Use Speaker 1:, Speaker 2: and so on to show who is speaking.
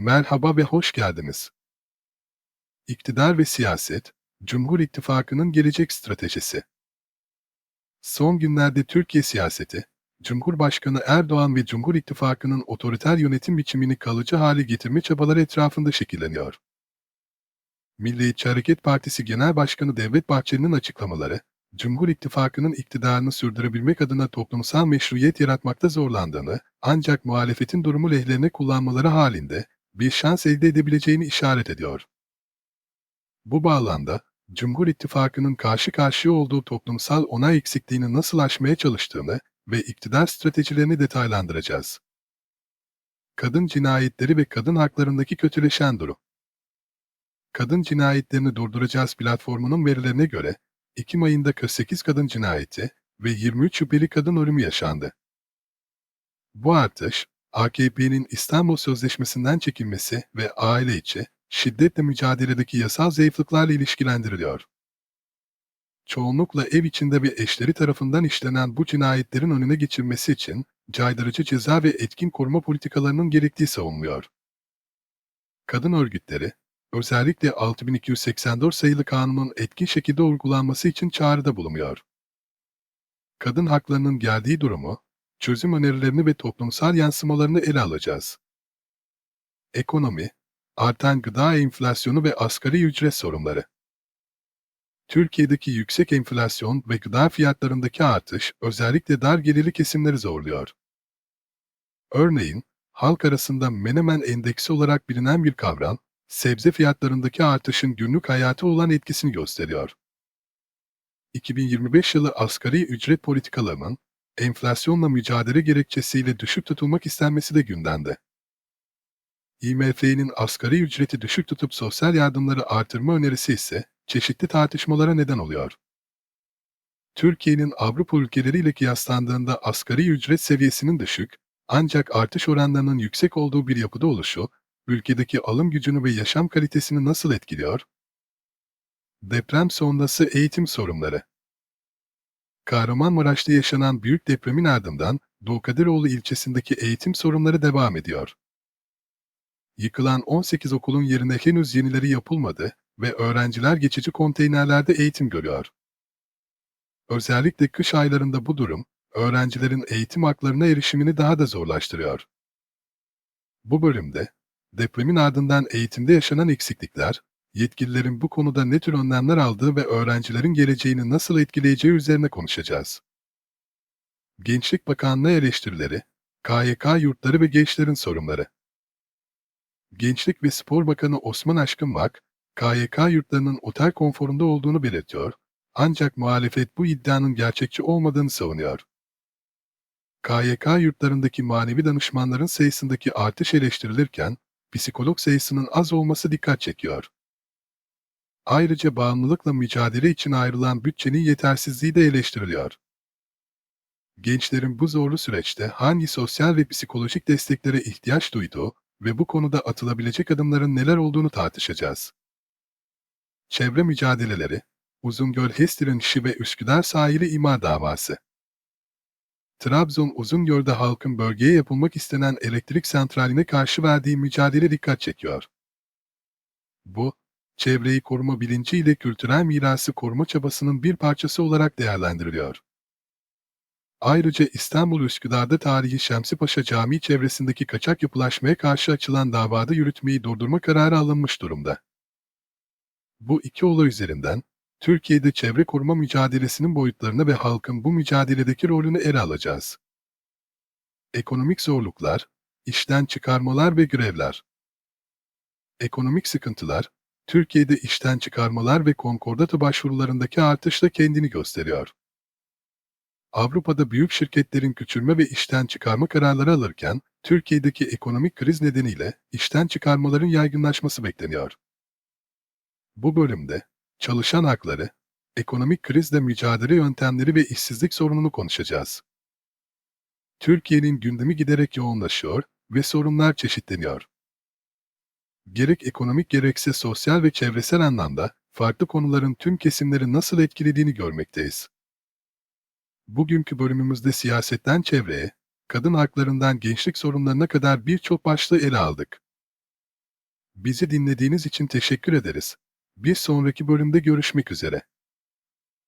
Speaker 1: Merhaba ve hoş geldiniz. İktidar ve siyaset, Cumhur İttifakı'nın gelecek stratejisi. Son günlerde Türkiye siyaseti, Cumhurbaşkanı Erdoğan ve Cumhur İttifakı'nın otoriter yönetim biçimini kalıcı hale getirme çabaları etrafında şekilleniyor. Milliyetçi Hareket Partisi Genel Başkanı Devlet Bahçeli'nin açıklamaları, Cumhur İttifakı'nın iktidarını sürdürebilmek adına toplumsal meşruiyet yaratmakta zorlandığını, ancak muhalefetin durumu lehlerine kullanmaları halinde bir şans elde edebileceğini işaret ediyor. Bu bağlamda, Cumhur İttifakı'nın karşı karşıya olduğu toplumsal onay eksikliğini nasıl aşmaya çalıştığını ve iktidar stratejilerini detaylandıracağız. Kadın cinayetleri ve kadın haklarındaki kötüleşen durum. Kadın cinayetlerini durduracağız platformunun verilerine göre, Ekim ayında 48 kadın cinayeti ve 23 şüpheli kadın ölümü yaşandı. Bu artış, AKP'nin İstanbul Sözleşmesi'nden çekilmesi ve aile içi, şiddetle mücadeledeki yasal zayıflıklarla ilişkilendiriliyor. Çoğunlukla ev içinde ve eşleri tarafından işlenen bu cinayetlerin önüne geçilmesi için caydırıcı ceza ve etkin koruma politikalarının gerektiği savunuluyor. Kadın örgütleri, özellikle 6284 sayılı kanunun etkin şekilde uygulanması için çağrıda bulunuyor. Kadın haklarının geldiği durumu, çözüm önerilerini ve toplumsal yansımalarını ele alacağız. Ekonomi, artan gıda enflasyonu ve asgari ücret sorunları. Türkiye'deki yüksek enflasyon ve gıda fiyatlarındaki artış özellikle dar gelirli kesimleri zorluyor. Örneğin, halk arasında menemen endeksi olarak bilinen bir kavram, sebze fiyatlarındaki artışın günlük hayata olan etkisini gösteriyor. 2025 yılı asgari ücret politikalarının enflasyonla mücadele gerekçesiyle düşük tutulmak istenmesi de gündemde. IMF'nin asgari ücreti düşük tutup sosyal yardımları artırma önerisi ise çeşitli tartışmalara neden oluyor. Türkiye'nin Avrupa ülkeleriyle kıyaslandığında asgari ücret seviyesinin düşük, ancak artış oranlarının yüksek olduğu bir yapıda oluşu, ülkedeki alım gücünü ve yaşam kalitesini nasıl etkiliyor? Deprem sonrası eğitim sorunları Kahramanmaraş'ta yaşanan büyük depremin ardından Doğu Kadiroğlu ilçesindeki eğitim sorunları devam ediyor. Yıkılan 18 okulun yerine henüz yenileri yapılmadı ve öğrenciler geçici konteynerlerde eğitim görüyor. Özellikle kış aylarında bu durum, öğrencilerin eğitim haklarına erişimini daha da zorlaştırıyor. Bu bölümde, depremin ardından eğitimde yaşanan eksiklikler, yetkililerin bu konuda ne tür önlemler aldığı ve öğrencilerin geleceğini nasıl etkileyeceği üzerine konuşacağız. Gençlik Bakanlığı eleştirileri, KYK yurtları ve gençlerin sorunları. Gençlik ve Spor Bakanı Osman Aşkınbak, KYK yurtlarının otel konforunda olduğunu belirtiyor, ancak muhalefet bu iddianın gerçekçi olmadığını savunuyor. KYK yurtlarındaki manevi danışmanların sayısındaki artış eleştirilirken, psikolog sayısının az olması dikkat çekiyor. Ayrıca bağımlılıkla mücadele için ayrılan bütçenin yetersizliği de eleştiriliyor. Gençlerin bu zorlu süreçte hangi sosyal ve psikolojik desteklere ihtiyaç duyduğu ve bu konuda atılabilecek adımların neler olduğunu tartışacağız. Çevre mücadeleleri, Uzungöl HES ve Üsküdar sahili imar davası. Trabzon Uzungöl'de halkın bölgeye yapılmak istenen elektrik santraline karşı verdiği mücadele dikkat çekiyor. Bu, çevreyi koruma bilinciyle kültürel mirası koruma çabasının bir parçası olarak değerlendiriliyor. Ayrıca İstanbul Üsküdar'da tarihi Şemsi Camii çevresindeki kaçak yapılaşmaya karşı açılan davada yürütmeyi durdurma kararı alınmış durumda. Bu iki olay üzerinden, Türkiye'de çevre koruma mücadelesinin boyutlarını ve halkın bu mücadeledeki rolünü ele alacağız. Ekonomik zorluklar, işten çıkarmalar ve grevler. Ekonomik sıkıntılar, Türkiye'de işten çıkarmalar ve konkordato başvurularındaki artışla kendini gösteriyor. Avrupa'da büyük şirketlerin küçülme ve işten çıkarma kararları alırken, Türkiye'deki ekonomik kriz nedeniyle işten çıkarmaların yaygınlaşması bekleniyor. Bu bölümde, çalışan hakları, ekonomik krizle mücadele yöntemleri ve işsizlik sorununu konuşacağız. Türkiye'nin gündemi giderek yoğunlaşıyor ve sorunlar çeşitleniyor. Gerek ekonomik gerekse sosyal ve çevresel anlamda farklı konuların tüm kesimleri nasıl etkilediğini görmekteyiz. Bugünkü bölümümüzde siyasetten çevreye, kadın haklarından gençlik sorunlarına kadar birçok başlığı ele aldık. Bizi dinlediğiniz için teşekkür ederiz. Bir sonraki bölümde görüşmek üzere.